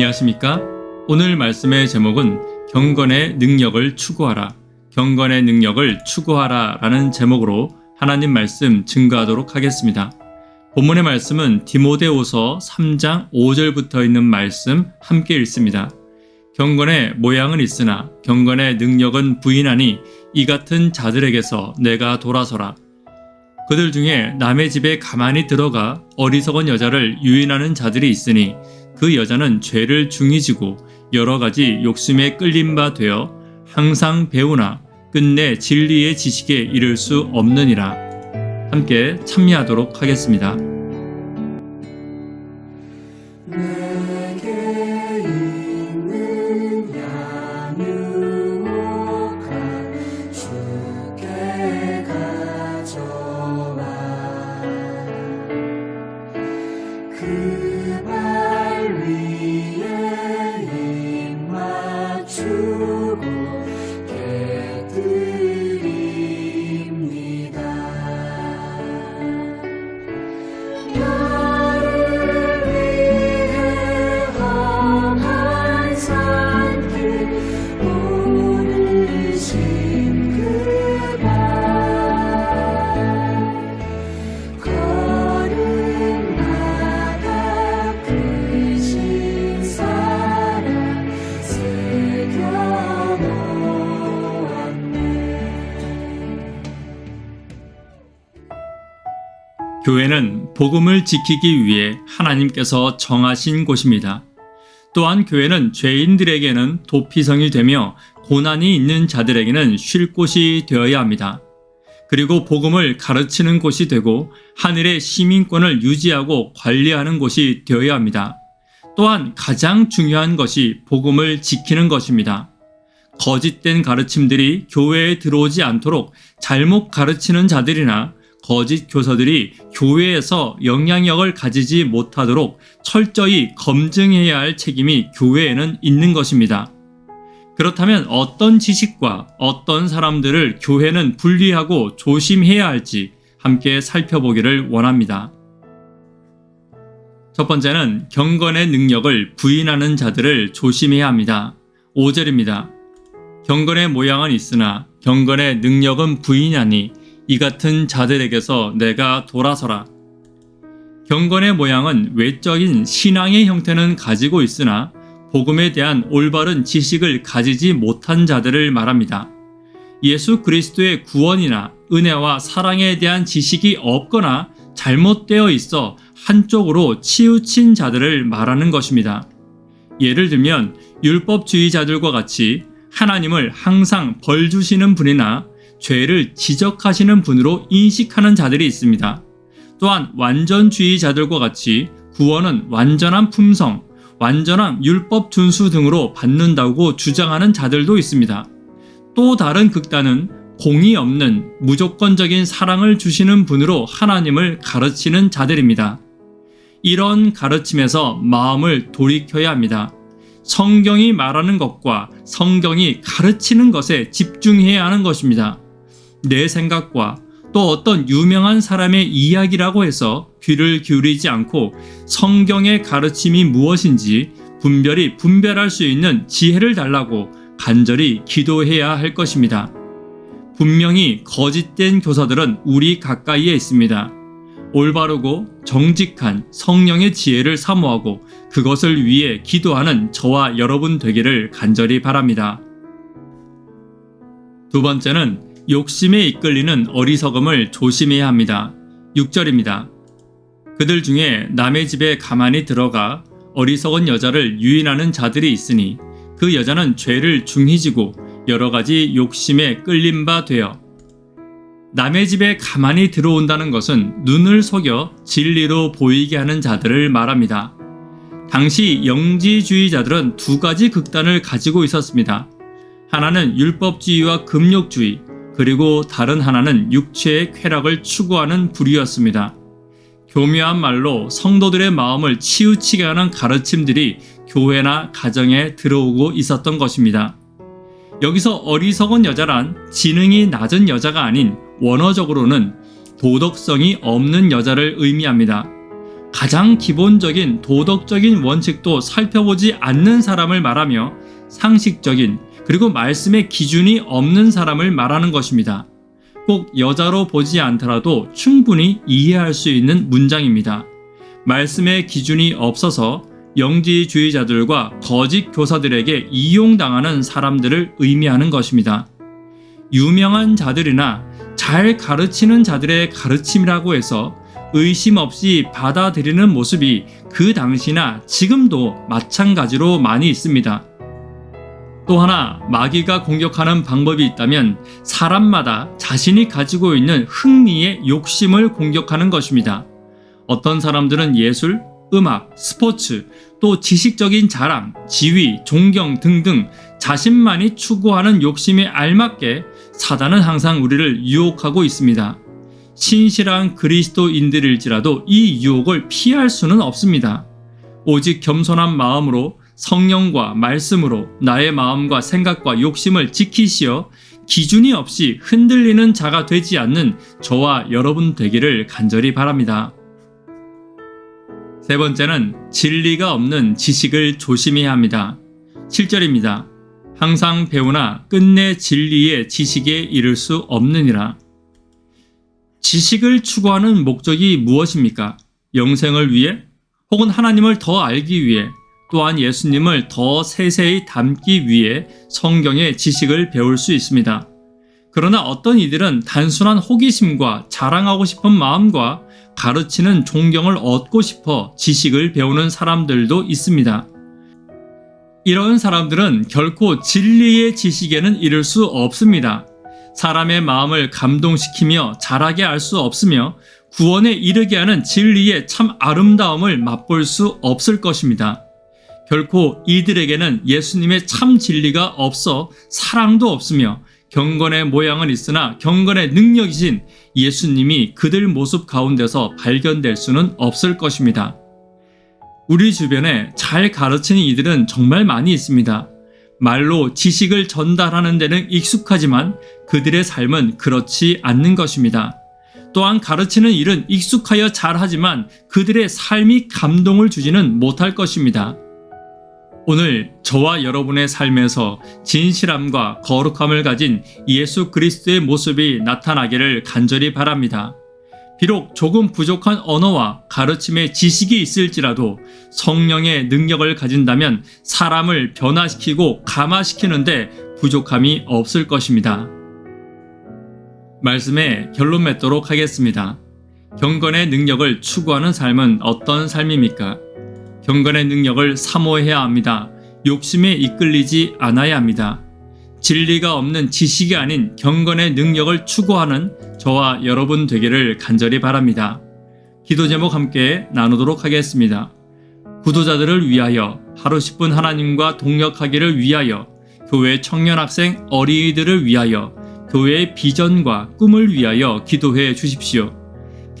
안녕하십니까? 오늘 말씀의 제목은 경건의 능력을 추구하라. 경건의 능력을 추구하라 라는 제목으로 하나님 말씀 증거하도록 하겠습니다. 본문의 말씀은 디모데오서 3장 5절부터 있는 말씀 함께 읽습니다. 경건의 모양은 있으나 경건의 능력은 부인하니 이 같은 자들에게서 내가 돌아서라. 그들 중에 남의 집에 가만히 들어가 어리석은 여자를 유인하는 자들이 있으니 그 여자는 죄를 중히 지고 여러 가지 욕심에 끌린 바 되어 항상 배우나 끝내 진리의 지식에 이를 수 없느니라. 함께 참여하도록 하겠습니다. 교회는 복음을 지키기 위해 하나님께서 정하신 곳입니다. 또한 교회는 죄인들에게는 도피성이 되며 고난이 있는 자들에게는 쉴 곳이 되어야 합니다. 그리고 복음을 가르치는 곳이 되고 하늘의 시민권을 유지하고 관리하는 곳이 되어야 합니다. 또한 가장 중요한 것이 복음을 지키는 것입니다. 거짓된 가르침들이 교회에 들어오지 않도록 잘못 가르치는 자들이나 거짓 교사들이 교회에서 영향력을 가지지 못하도록 철저히 검증해야 할 책임이 교회에는 있는 것입니다. 그렇다면 어떤 지식과 어떤 사람들을 교회는 분리하고 조심해야 할지 함께 살펴보기를 원합니다. 첫 번째는 경건의 능력을 부인하는 자들을 조심해야 합니다. 5절입니다. 경건의 모양은 있으나 경건의 능력은 부인하니 이 같은 자들에게서 내가 돌아서라. 경건의 모양은 외적인 신앙의 형태는 가지고 있으나 복음에 대한 올바른 지식을 가지지 못한 자들을 말합니다. 예수 그리스도의 구원이나 은혜와 사랑에 대한 지식이 없거나 잘못되어 있어 한쪽으로 치우친 자들을 말하는 것입니다. 예를 들면 율법주의자들과 같이 하나님을 항상 벌 주시는 분이나 죄를 지적하시는 분으로 인식하는 자들이 있습니다. 또한 완전주의자들과 같이 구원은 완전한 품성, 완전한 율법 준수 등으로 받는다고 주장하는 자들도 있습니다. 또 다른 극단은 공이 없는 무조건적인 사랑을 주시는 분으로 하나님을 가르치는 자들입니다. 이런 가르침에서 마음을 돌이켜야 합니다. 성경이 말하는 것과 성경이 가르치는 것에 집중해야 하는 것입니다. 내 생각과 또 어떤 유명한 사람의 이야기라고 해서 귀를 기울이지 않고 성경의 가르침이 무엇인지 분별히 분별할 수 있는 지혜를 달라고 간절히 기도해야 할 것입니다. 분명히 거짓된 교사들은 우리 가까이에 있습니다. 올바르고 정직한 성령의 지혜를 사모하고 그것을 위해 기도하는 저와 여러분 되기를 간절히 바랍니다. 두 번째는 욕심에 이끌리는 어리석음을 조심해야 합니다. 6절입니다. 그들 중에 남의 집에 가만히 들어가 어리석은 여자를 유인하는 자들이 있으니 그 여자는 죄를 중히 지고 여러 가지 욕심에 끌린 바 되어 남의 집에 가만히 들어온다는 것은 눈을 속여 진리로 보이게 하는 자들을 말합니다. 당시 영지주의자들은 두 가지 극단을 가지고 있었습니다. 하나는 율법주의와 금욕주의, 그리고 다른 하나는 육체의 쾌락을 추구하는 부류였습니다. 교묘한 말로 성도들의 마음을 치우치게 하는 가르침들이 교회나 가정에 들어오고 있었던 것입니다. 여기서 어리석은 여자란 지능이 낮은 여자가 아닌 원어적으로는 도덕성이 없는 여자를 의미합니다. 가장 기본적인 도덕적인 원칙도 살펴보지 않는 사람을 말하며 상식적인 그리고 말씀의 기준이 없는 사람을 말하는 것입니다. 꼭 여자로 보지 않더라도 충분히 이해할 수 있는 문장입니다. 말씀의 기준이 없어서 영지주의자들과 거짓 교사들에게 이용당하는 사람들을 의미하는 것입니다. 유명한 자들이나 잘 가르치는 자들의 가르침이라고 해서 의심 없이 받아들이는 모습이 그 당시나 지금도 마찬가지로 많이 있습니다. 또 하나 마귀가 공격하는 방법이 있다면 사람마다 자신이 가지고 있는 흥미의 욕심을 공격하는 것입니다. 어떤 사람들은 예술, 음악, 스포츠, 또 지식적인 자랑, 지위, 존경 등등 자신만이 추구하는 욕심에 알맞게 사단은 항상 우리를 유혹하고 있습니다. 신실한 그리스도인들일지라도 이 유혹을 피할 수는 없습니다. 오직 겸손한 마음으로 성령과 말씀으로 나의 마음과 생각과 욕심을 지키시어 기준이 없이 흔들리는 자가 되지 않는 저와 여러분 되기를 간절히 바랍니다. 세 번째는 진리가 없는 지식을 조심해야 합니다. 7절입니다. 항상 배우나 끝내 진리의 지식에 이를 수 없느니라. 지식을 추구하는 목적이 무엇입니까? 영생을 위해 혹은 하나님을 더 알기 위해 또한 예수님을 더 세세히 담기 위해 성경의 지식을 배울 수 있습니다. 그러나 어떤 이들은 단순한 호기심과 자랑하고 싶은 마음과 가르치는 존경을 얻고 싶어 지식을 배우는 사람들도 있습니다. 이런 사람들은 결코 진리의 지식에는 이를 수 없습니다. 사람의 마음을 감동시키며 잘하게 할수 없으며 구원에 이르게 하는 진리의 참 아름다움을 맛볼 수 없을 것입니다. 결코 이들에게는 예수님의 참 진리가 없어 사랑도 없으며 경건의 모양은 있으나 경건의 능력이신 예수님이 그들 모습 가운데서 발견될 수는 없을 것입니다. 우리 주변에 잘 가르치는 이들은 정말 많이 있습니다. 말로 지식을 전달하는 데는 익숙하지만 그들의 삶은 그렇지 않는 것입니다. 또한 가르치는 일은 익숙하여 잘하지만 그들의 삶이 감동을 주지는 못할 것입니다. 오늘 저와 여러분의 삶에서 진실함과 거룩함을 가진 예수 그리스도의 모습이 나타나기를 간절히 바랍니다. 비록 조금 부족한 언어와 가르침의 지식이 있을지라도 성령의 능력을 가진다면 사람을 변화시키고 감화시키는데 부족함이 없을 것입니다. 말씀에 결론 맺도록 하겠습니다. 경건의 능력을 추구하는 삶은 어떤 삶입니까? 경건의 능력을 사모해야 합니다. 욕심에 이끌리지 않아야 합니다. 진리가 없는 지식이 아닌 경건의 능력을 추구하는 저와 여러분 되기를 간절히 바랍니다. 기도 제목 함께 나누도록 하겠습니다. 구도자들을 위하여 하루 10분 하나님과 동역하기를 위하여 교회 청년 학생 어린이들을 위하여 교회의 비전과 꿈을 위하여 기도해 주십시오.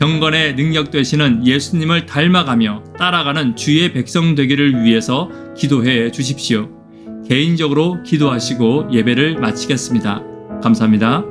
경건의 능력 되시는 예수님을 닮아가며 따라가는 주의 백성 되기를 위해서 기도해 주십시오. 개인적으로 기도하시고 예배를 마치겠습니다. 감사합니다.